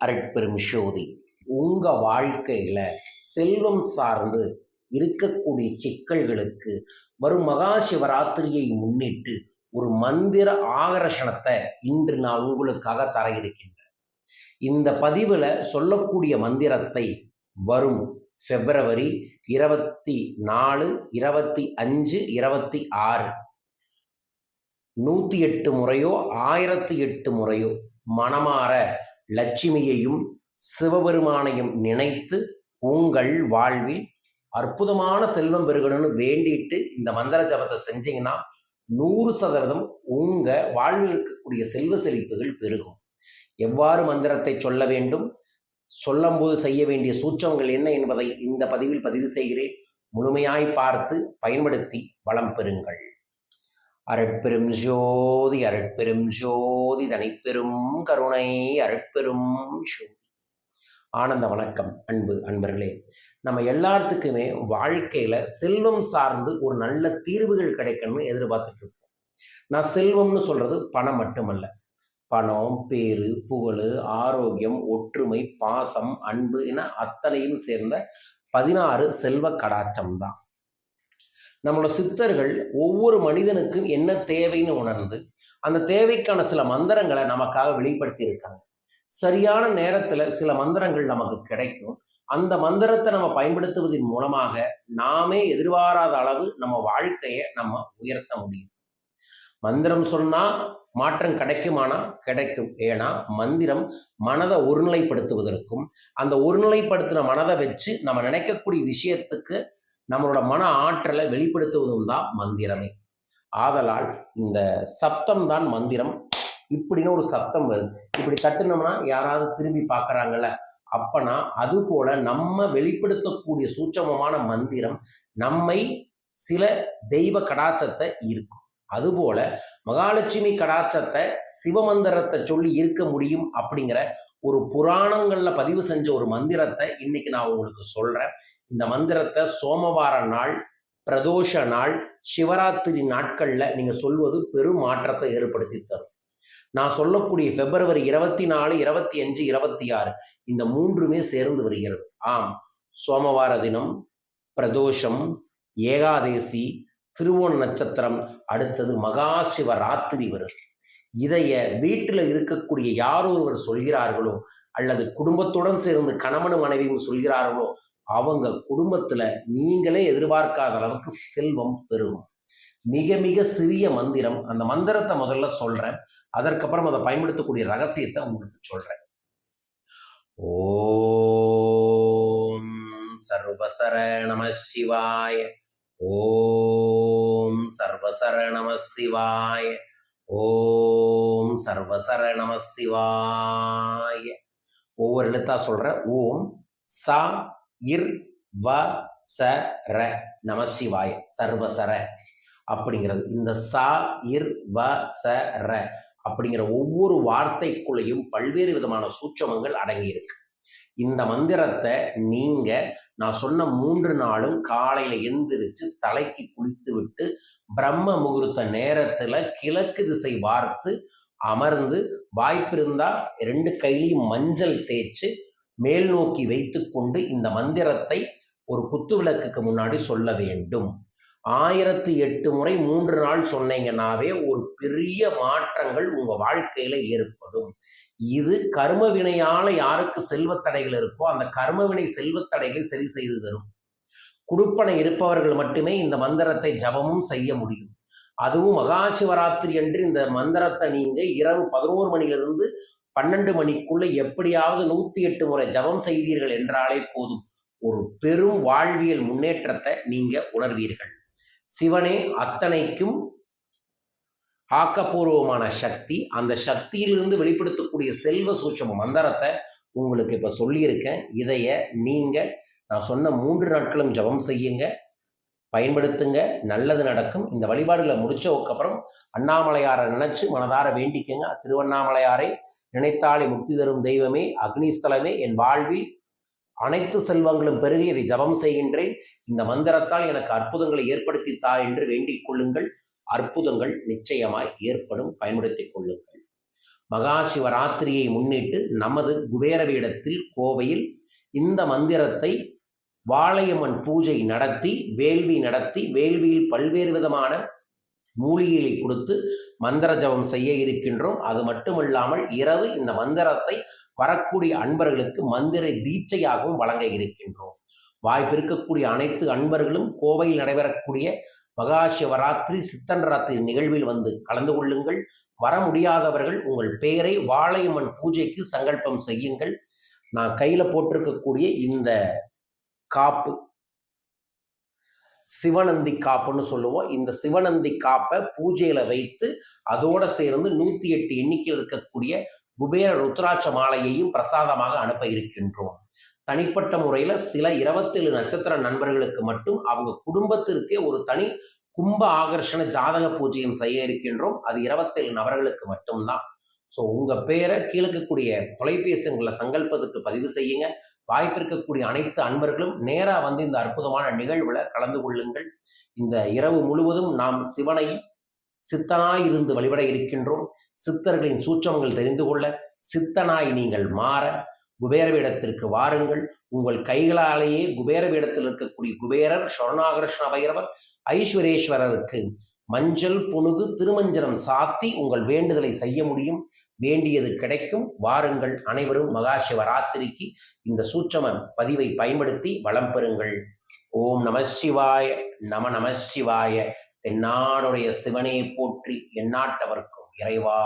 அரட்பெரும் ஜோதி உங்க வாழ்க்கையில செல்வம் சார்ந்து இருக்கக்கூடிய சிக்கல்களுக்கு வரும் மகா சிவராத்திரியை முன்னிட்டு ஒரு மந்திர ஆகர்ஷணத்தை இன்று நான் உங்களுக்காக தர இருக்கின்றேன் இந்த பதிவுல சொல்லக்கூடிய மந்திரத்தை வரும் பிப்ரவரி இருபத்தி நாலு இருபத்தி அஞ்சு இருபத்தி ஆறு நூற்றி எட்டு முறையோ ஆயிரத்தி எட்டு முறையோ மனமாற லட்சுமியையும் சிவபெருமானையும் நினைத்து உங்கள் வாழ்வில் அற்புதமான செல்வம் பெருகணும்னு வேண்டிட்டு இந்த மந்திர ஜபத்தை செஞ்சீங்கன்னா நூறு சதவீதம் உங்க வாழ்வில் இருக்கக்கூடிய செல்வ செழிப்புகள் பெருகும். எவ்வாறு மந்திரத்தை சொல்ல வேண்டும்? சொல்லும்போது செய்ய வேண்டிய சூச்சங்கள் என்ன என்பதை இந்த பதிவில் பதிவு செய்கிறேன். முழுமையாய் பார்த்து பயன்படுத்தி வளம் பெறுங்கள். அருட்பெரும் ஜோதி அருட்பெரும் ஜோதி தனிப்பெரும் கருணை அருட்பெரும் ஜோதி. ஆனந்த வணக்கம் அன்பு அன்பர்களே. நம்ம எல்லாத்துக்குமே வாழ்க்கையில செல்வம் சார்ந்து ஒரு நல்ல தீர்வுகள் கிடைக்கணும்னு எதிர்பார்த்துட்டு இருக்கோம். நான் செல்வம்னு சொல்றது பணம் மட்டுமல்ல. பணம் பேரு புகழ் ஆரோக்கியம் ஒற்றுமை பாசம் அன்பு என அத்தனையும் சேர்ந்த பதினாறு செல்வ கடாச்சம் தான். நம்மளோட சித்தர்கள் ஒவ்வொரு மனிதனுக்கும் என்ன தேவைன்னு உணர்ந்து அந்த தேவைக்கான சில மந்திரங்களை நமக்காக வெளிப்படுத்தி இருக்காங்க சரியான நேரத்துல சில மந்திரங்கள் நமக்கு கிடைக்கும். அந்த மந்திரத்தை நம்ம பயன்படுத்துவதன் மூலமாக நாமே எதிர்பாராத அளவு நம்ம வாழ்க்கையை நம்ம உயர்த்த முடியும். மந்திரம் சொன்னா மாற்றம் கிடைக்குமானா? கிடைக்கும். ஏன்னா மந்திரம் மனதை ஒருநிலைப்படுத்துவதற்கும் அந்த ஒருநிலைப்படுத்தின மனதை வச்சு நம்ம நினைக்கக்கூடிய விஷயத்துக்கு நம்மளோட மன ஆற்றலை வெளிப்படுத்துவதும் தான் மந்திரமே. ஆதலால் இந்த சப்தம் தான் மந்திரம். இப்படின்னு ஒரு சப்தம் வருது. இப்படி தட்டுனோம்னா யாராவது திரும்பி பார்க்குறாங்கள அப்பனா அது போல நம்ம வெளிப்படுத்தக்கூடிய சூட்சமமான மந்திரம் நம்மை சில தெய்வ கடாச்சத்தை இருக்கும் அதுபோல மகாலட்சுமி கடாட்சத்தை சிவமந்திரத்தை சொல்லி இருக்க முடியும் அப்படிங்கிற ஒரு புராணங்கள்ல பதிவு செஞ்ச ஒரு மந்திரத்தை இன்னைக்கு நான் உங்களுக்கு சொல்றேன். இந்த மந்திரத்தை சோமவார நாள் பிரதோஷ நாள் சிவராத்திரி நாட்கள்ல நீங்க சொல்வது பெரும் மாற்றத்தை ஏற்படுத்தி தரும். நான் சொல்லக்கூடிய பிப்ரவரி இருபத்தி நாலு இருபத்தி அஞ்சு இருபத்தி ஆறு இந்த மூன்றுமே சேர்ந்து வருகிறது. ஆம் சோமவார தினம் பிரதோஷம் ஏகாதேசி திருவோண நட்சத்திரம் அடுத்தது மகா சிவராத்திரி வருது. இதைய வீட்டில் இருக்கக்கூடிய யார் ஒருவர் சொல்கிறார்களோ அல்லது குடும்பத்துடன் சேர்ந்து கணவனும் மனைவியும் சொல்கிறார்களோ அவங்க குடும்பத்துல நீங்களே எதிர்பார்க்காத அளவுக்கு செல்வம் பெறும். மிக மிக சிறிய மந்திரம். அந்த மந்திரத்தை முதல்ல சொல்றேன். அதற்கப்புறம் அதை பயன்படுத்தக்கூடிய ரகசியத்தை உங்களுக்கு சொல்றேன். ஓம் சர்வசர நம சிவாய. ஓ சர்வசர சிவாய ஓம் சர்வசர சிவாய ஒவ்வொரு எழுத்தா சொல்ற ஓம் சா இர் வ ச ர நம சிவாய சர்வசர அப்படிங்கிறது. இந்த சா இர் வ ச ர அப்படிங்கிற ஒவ்வொரு வார்த்தைக்குள்ளேயும் பல்வேறு விதமான சூட்சமங்கள் அடங்கியிருக்கு. இந்த மந்திரத்தை நீங்க நான் சொன்ன மூன்று நாளும் காலையில எந்திரிச்சு தலைக்கு குளித்து விட்டு பிரம்ம முகூர்த்த நேரத்துல கிழக்கு திசை வார்த்து அமர்ந்து வாய்ப்பிருந்தா ரெண்டு கையிலையும் மஞ்சள் தேய்ச்சு மேல் நோக்கி வைத்துக்கொண்டு இந்த மந்திரத்தை ஒரு குத்து விளக்குக்கு முன்னாடி சொல்ல வேண்டும். ஆயிரத்தி எட்டு முறை மூன்று நாள் சொன்னீங்கன்னாவே ஒரு பெரிய மாற்றங்கள் உங்க வாழ்க்கையில ஏற்படும். இது கர்ம வினையால யாருக்கு செல்வத்தடைகள் இருக்கோ அந்த கர்மவினை செல்வத்தடைகளை சரி செய்து தரும். குடுப்பனை இருப்பவர்கள் மட்டுமே இந்த மந்திரத்தை ஜபமும் செய்ய முடியும். அதுவும் மகா சிவராத்திரி அன்று இந்த மந்திரத்தை நீங்க இரவு பதினோரு மணியிலிருந்து பன்னெண்டு மணிக்குள்ள எப்படியாவது நூத்தி எட்டு முறை ஜபம் செய்தீர்கள் என்றாலே போதும். ஒரு பெரும் வாழ்வியல் முன்னேற்றத்தை நீங்க உணர்வீர்கள். சிவனே அத்தனைக்கும் ஆக்கப்பூர்வமான சக்தி அந்த சக்தியிலிருந்து வெளிப்படுத்தக்கூடிய செல்வ சூட்சம மந்திரத்தை உங்களுக்கு இப்போ சொல்லியிருக்கேன். இதைய நீங்கள் நான் சொன்ன மூன்று நாட்களும் ஜபம் செய்யுங்க பயன்படுத்துங்க நல்லது நடக்கும். இந்த வழிபாடுகளை முடிச்சதுக்கப்புறம் அண்ணாமலையாரை நினைச்சு மனதார வேண்டிக்கங்க. திருவண்ணாமலையாரை நினைத்தாலே முக்தி தரும் தெய்வமே அக்னிஸ்தலமே என் வாழ்வில் அனைத்து செல்வங்களும் பெருகி இதை ஜபம் செய்கின்றேன். இந்த மந்திரத்தால் எனக்கு அற்புதங்களை ஏற்படுத்தி தா என்று வேண்டிக் கொள்ளுங்கள். அற்புதங்கள் நிச்சயமாய் ஏற்படும். பயன்படுத்திக் கொள்ளுங்கள். மகா சிவராத்திரியை முன்னிட்டு நமது குபேர கோவையில் இந்த மந்திரத்தை வாளையம்மன் பூஜை நடத்தி வேள்வி நடத்தி வேள்வியில் பல்வேறு விதமான மூலிகைகளை கொடுத்து மந்திர ஜபம் செய்ய இருக்கின்றோம். அது மட்டுமல்லாமல் இரவு இந்த மந்திரத்தை வரக்கூடிய அன்பர்களுக்கு மந்திர தீட்சையாகவும் வழங்க இருக்கின்றோம். வாய்ப்பிருக்கக்கூடிய அனைத்து அன்பர்களும் கோவையில் நடைபெறக்கூடிய மகா சிவராத்திரி சித்தன் ராத்திரி நிகழ்வில் வந்து கலந்து கொள்ளுங்கள். வர முடியாதவர்கள் உங்கள் பெயரை வாழையம்மன் பூஜைக்கு சங்கல்பம் செய்யுங்கள். நான் கையில் போட்டிருக்கக்கூடிய இந்த காப்பு சிவநந்தி காப்புன்னு சொல்லுவோம். இந்த சிவநந்தி காப்பை பூஜையில வைத்து அதோட சேர்ந்து நூத்தி எட்டு எண்ணிக்கையில் இருக்கக்கூடிய குபேர ருத்ராட்ச மாலையையும் பிரசாதமாக அனுப்ப இருக்கின்றோம். தனிப்பட்ட முறையில சில இருபத்தேழு நட்சத்திர நண்பர்களுக்கு மட்டும் அவங்க குடும்பத்திற்கே ஒரு தனி கும்ப ஆகர்ஷண ஜாதக பூஜையும் செய்ய இருக்கின்றோம். அது இருபத்தேழு நபர்களுக்கு மட்டும்தான். ஸோ உங்க பேரை கீழே இருக்கக்கூடிய உங்களை சங்கல்பத்துக்கு பதிவு செய்யுங்க. வாய்ப்பு இருக்கக்கூடிய அனைத்து அன்பர்களும் நேராக வந்து இந்த அற்புதமான நிகழ்வுல கலந்து கொள்ளுங்கள். இந்த இரவு முழுவதும் நாம் சிவனை சித்தனாய் இருந்து வழிபட இருக்கின்றோம். சித்தர்களின் சூட்சமங்கள் தெரிந்து கொள்ள சித்தனாய் நீங்கள் மாற குபேரபீடத்திற்கு வாருங்கள். உங்கள் கைகளாலேயே குபேரபீடத்தில் இருக்கக்கூடிய குபேரர் சொர்ணாகர்ஷ்ண பைரவர் ஐஸ்வரேஸ்வரருக்கு மஞ்சள் புனுகு திருமஞ்சனம் சாத்தி உங்கள் வேண்டுதலை செய்ய முடியும். வேண்டியது கிடைக்கும். வாருங்கள். அனைவரும் மகா சிவராத்திரிக்கு இந்த சூட்சம பதிவை பயன்படுத்தி வளம் பெறுங்கள். ஓம் நம சிவாய நம நம சிவாய. தென்னாடுடைய சிவனே போற்றி எந்நாட்டவர்க்கும் இறைவா